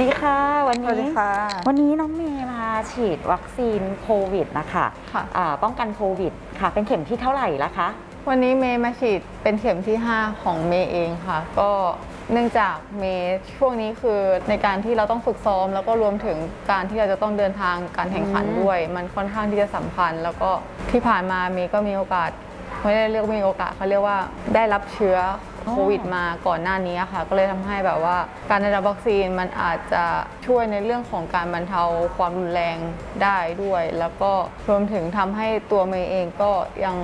ดีค่ะ วันสวัสดีนี้ค่ะ วันนี้น้องเมย์มาฉีดวัคซีนโควิดนะคะค่ะ อ่าป้องกันโควิดค่ะ เป็นเข็มที่เท่าไหร่ละคะ วันนี้เมย์มาฉีดเป็นเข็มที่ 5 ของเมย์เองค่ะ ก็เนื่องจากเมย์ช่วงนี้คือในการที่เราต้องฝึกซ้อม แล้วก็รวมถึงการที่เราจะต้องเดินทางการแข่งขันอืม ด้วย มันค่อนข้างที่จะสำคัญ แล้วก็ที่ผ่านมาเมย์ก็มีโอกาสไม่ได้เรียกว่ามีโอกาสเขาเรียกว่าได้รับเชื้อโค วิดมาก่อนหน้านี้ค่ะ ก็เลยทำให้แบบว่า การได้รับวัคซีนมันอาจจะช่วยในเรื่องของการบรรเทาความรุนแรงได้ด้วย แล้วก็รวมถึงทำให้ตัวเมย์เองก็ยัง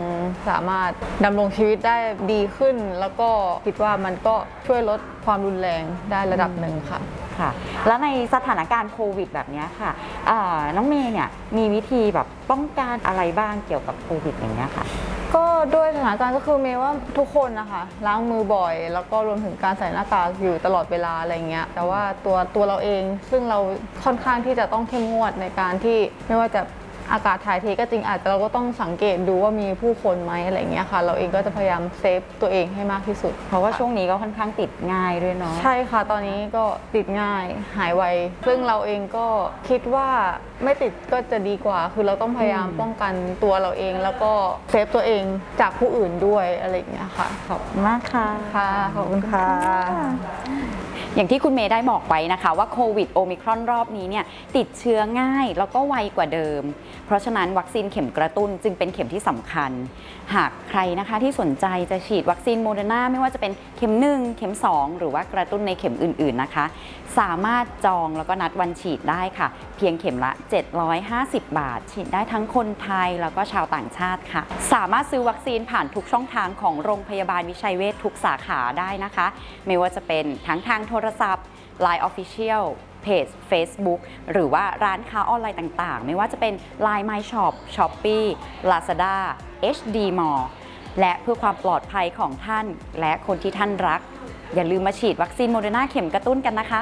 สามารถดำรงชีวิตได้ดีขึ้น แล้วก็คิดว่ามันก็ช่วยลดความรุนแรงได้ระดับหนึ่งค่ะค่ะแล้วในสถานการณ์โควิดแบบเนี้ยค่ะอ่าน้องเมย์เนี่ยมีวิธีแบบป้องกันอะไรบ้างเกี่ยวกับโควิดอย่างเงี้ยค่ะ ก็ด้วยสถานการณ์ก็คือเมย์ว่าทุกคนนะคะล้างมือบ่อย แล้วก็รวมถึงการใส่หน้ากากอยู่ตลอดเวลาอะไรเงี้ยแต่ว่าตัวตัวเราเองซึ่งเราค่อนข้างที่จะต้องเข้มงวดในการที่ไม่ว่าจะ อากาศถ่ายเทก็จริงอาจจะเราก็ต้องสังเกตดูว่ามีผู้คนไหมอะไรเงี้ยค่ะ เราเองก็จะพยายามเซฟตัวเองให้มากที่สุด เพราะว่าช่วงนี้ก็ค่อนข้างติดง่ายด้วยเนาะใช่ค่ะ ตอนนี้ก็ติดง่ายหายไวซึ่งเราเองก็คิดว่าไม่ติดก็จะดีกว่า คือเราต้องพยายามอืมป้องกันตัวเราเอง แล้วก็เซฟตัวเองจากผู้อื่นด้วยอะไรอย่างเงี้ยค่ะขอบคุณมากค่ะค่ะขอบคุณค่ะอย่างที่คุณเมย์ได้บอกไว้นะคะว่าโควิดโอมิครอนรอบนี้เนี่ยติดเชื้อง่ายแล้วก็ไวกว่าเดิม เพราะฉะนั้นวัคซีนเข็มกระตุ้นจึงเป็นเข็มที่สำคัญ หากใครนะคะที่สนใจจะฉีดวัคซีนโมเดอร์นาไม่ว่าจะเป็นเข็ม 1 เข็ม 2 หรือว่ากระตุ้นในเข็มอื่นๆนะคะ สามารถจองแล้วก็นัดวันฉีดได้ค่ะ เพียงเข็มละ 750 บาท ฉีดได้ทั้งคนไทยแล้วก็ชาวต่างชาติค่ะ สามารถซื้อวัคซีนผ่านทุกช่องทางของโรงพยาบาลวิชัยเวชทุกสาขาได้นะคะ ไม่ว่าจะเป็นทั้งทางโทรศัพท์ Line Official เพจ Facebook หรือว่าร้านค้าออนไลน์ต่างๆ ไม่ว่าจะเป็น Line My Shop Shopee Lazada HD Mall และเพื่อความปลอดภัยของท่าน และคนที่ท่านรัก อย่าลืมมาฉีดวัคซีนโมเดอร์นาเข็มกระตุ้นกันนะคะ